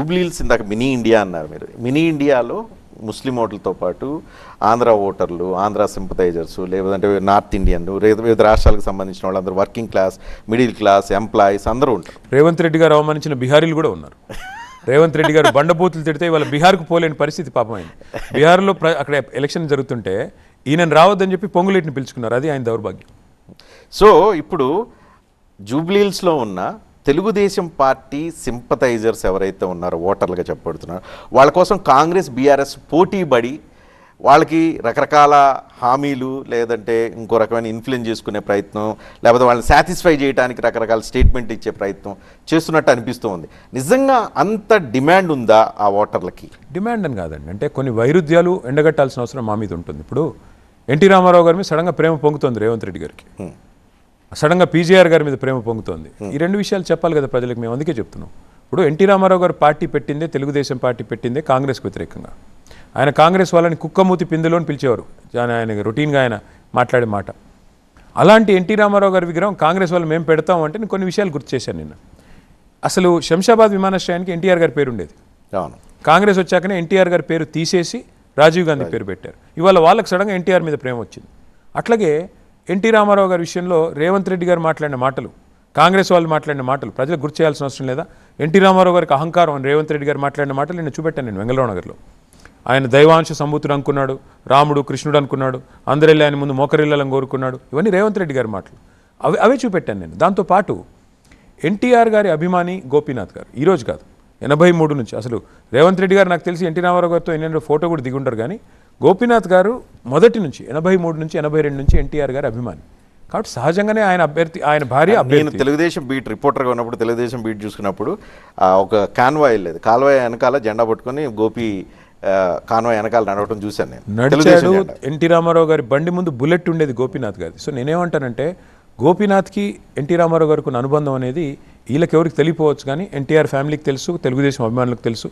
జూబ్లీల్స్ ఇందాక mini India అన్నారు మీరు. మినీ ఇండియాలో ముస్లిం ఓట్లతో పాటు ఆంధ్ర ఓటర్లు ఆంధ్ర సింపథైజర్స్ లేదంటే నార్త్ ఇండియన్ లేదా వివిధ రాష్ట్రాలకు సంబంధించిన వాళ్ళందరూ working class middle class employees అందరూ ఉంటారు. రేవంత్ రెడ్డి గారు అవమానించిన బీహారీలు కూడా ఉన్నారు. రేవంత్ రెడ్డి గారు బండబూతులు తిడితే ఇవాళ బీహార్కు పోలేని పరిస్థితి పాపం అయింది బీహార్లో ప్ర- అక్కడ ఎలక్షన్ జరుగుతుంటే ఈయన రావద్దని చెప్పి పొంగులేటిని పిలుచుకున్నారు. అది ఆయన దౌర్భాగ్యం. సో ఇప్పుడు జూబ్లీల్స్లో ఉన్న తెలుగుదేశం పార్టీ సింపథైజర్స్ ఎవరైతే ఉన్నారో ఓటర్లుగా చెప్పబడుతున్నారో వాళ్ళ కోసం కాంగ్రెస్ బీఆర్ఎస్ పోటీ పడి వాళ్ళకి రకరకాల హామీలు లేదంటే ఇంకో రకమైన ఇన్ఫ్లుయెన్స్ చేసుకునే ప్రయత్నం లేకపోతే వాళ్ళని సాటిస్ఫై చేయడానికి రకరకాల స్టేట్మెంట్ ఇచ్చే ప్రయత్నం చేస్తున్నట్టు అనిపిస్తూ ఉంది నిజంగా అంత డిమాండ్ ఉందా ఆ ఓటర్లకి? డిమాండ్ అని కాదండి. అంటే కొన్ని వైరుధ్యాలు ఎండగట్టాల్సిన అవసరం మా మీద ఉంటుంది. ఇప్పుడు ఎన్టీ రామారావు గారి మీద సడన్గా ప్రేమ పొంగుతోంది రేవంత్ రెడ్డి గారికి. సడన్గా పీజీఆర్ గారి మీద ప్రేమ పొంగుతోంది. ఈ రెండు విషయాలు చెప్పాలి కదా ప్రజలకు మేము అందుకే చెప్తున్నాం. ఇప్పుడు ఎన్టీ రామారావు గారు పార్టీ పెట్టిందే తెలుగుదేశం పార్టీ పెట్టిందే కాంగ్రెస్కి వ్యతిరేకంగా. ఆయన కాంగ్రెస్ వాళ్ళని కుక్కమూతి పిందులో అని పిలిచేవారు. ఆయన రొటీన్గా ఆయన మాట్లాడే మాట. అలాంటి ఎన్టీ రామారావు గారి విగ్రహం కాంగ్రెస్ వాళ్ళు మేము పెడతాం అంటే నేను కొన్ని విషయాలు గుర్తు చేశాను నిన్న. అసలు శంషాబాద్ విమానాశ్రయానికి ఎన్టీఆర్ గారి పేరు ఉండేది. కాంగ్రెస్ వచ్చాకనే ఎన్టీఆర్ గారి పేరు తీసేసి రాజీవ్ గాంధీ పేరు పెట్టారు. ఇవాళ వాళ్ళకి సడన్గా ఎన్టీఆర్ మీద ప్రేమ వచ్చింది. అట్లాగే ఎన్టీ రామారావు గారి విషయంలో రేవంత్ రెడ్డి గారు మాట్లాడిన మాటలు కాంగ్రెస్ వాళ్ళు మాట్లాడిన మాటలు ప్రజలకు గుర్తు చేయాల్సిన అవసరం లేదా? ఎన్టీ రామారావు గారికి అహంకారం అని రేవంత్ రెడ్డి గారు మాట్లాడిన మాటలు నేను చూపెట్టాను నేను వెంగళరావు నగర్లో ఆయన దైవాంశ సంబూతుడు అనుకున్నాడు రాముడు కృష్ణుడు అనుకున్నాడు అందరెళ్ళి ఆయన ముందు మోకరిల్లాలని కోరుకున్నాడు ఇవన్నీ రేవంత్ రెడ్డి గారి మాటలు. అవి అవే చూపెట్టాను నేను. దాంతోపాటు ఎన్టీఆర్ గారి అభిమాని గోపీనాథ్ గారు ఈరోజు కాదు ఎనభై మూడు నుంచి. అసలు రేవంత్ రెడ్డి గారు నాకు తెలిసి ఎన్టీ రామారావు గారితో ఎన్నెన్నో ఫోటో కూడా దిగుంటారు కానీ గోపీనాథ్ గారు మొదటి నుంచి ఎనభై మూడు నుంచి ఎనభై రెండు నుంచి ఎన్టీఆర్ గారి అభిమాని. కాబట్టి సహజంగానే ఆయన అభ్యర్థి ఆయన భార్య నేను తెలుగుదేశం బీట్ రిపోర్టర్గా ఉన్నప్పుడు తెలుగుదేశం బీట్ చూసుకున్నప్పుడు ఒక కాన్వాయ్ వెళ్ళేది కాల్వాయ్ వెనకాల జెండా పట్టుకొని గోపి కాన్వాయ్ వెనకాల నడవటం చూశాను నేను. నడిచాడు. ఎన్టీ రామారావు గారి బండి ముందు బుల్లెట్ ఉండేది గోపీనాథ్ గారి సో నేనేమంటానంటే గోపీనాథ్కి ఎన్టీ రామారావు గారికి ఉన్న అనుబంధం అనేది వీళ్ళకి ఎవరికి తెలియపోవచ్చు కానీ ఎన్టీఆర్ ఫ్యామిలీకి తెలుసు తెలుగుదేశం అభిమానులకు తెలుసు.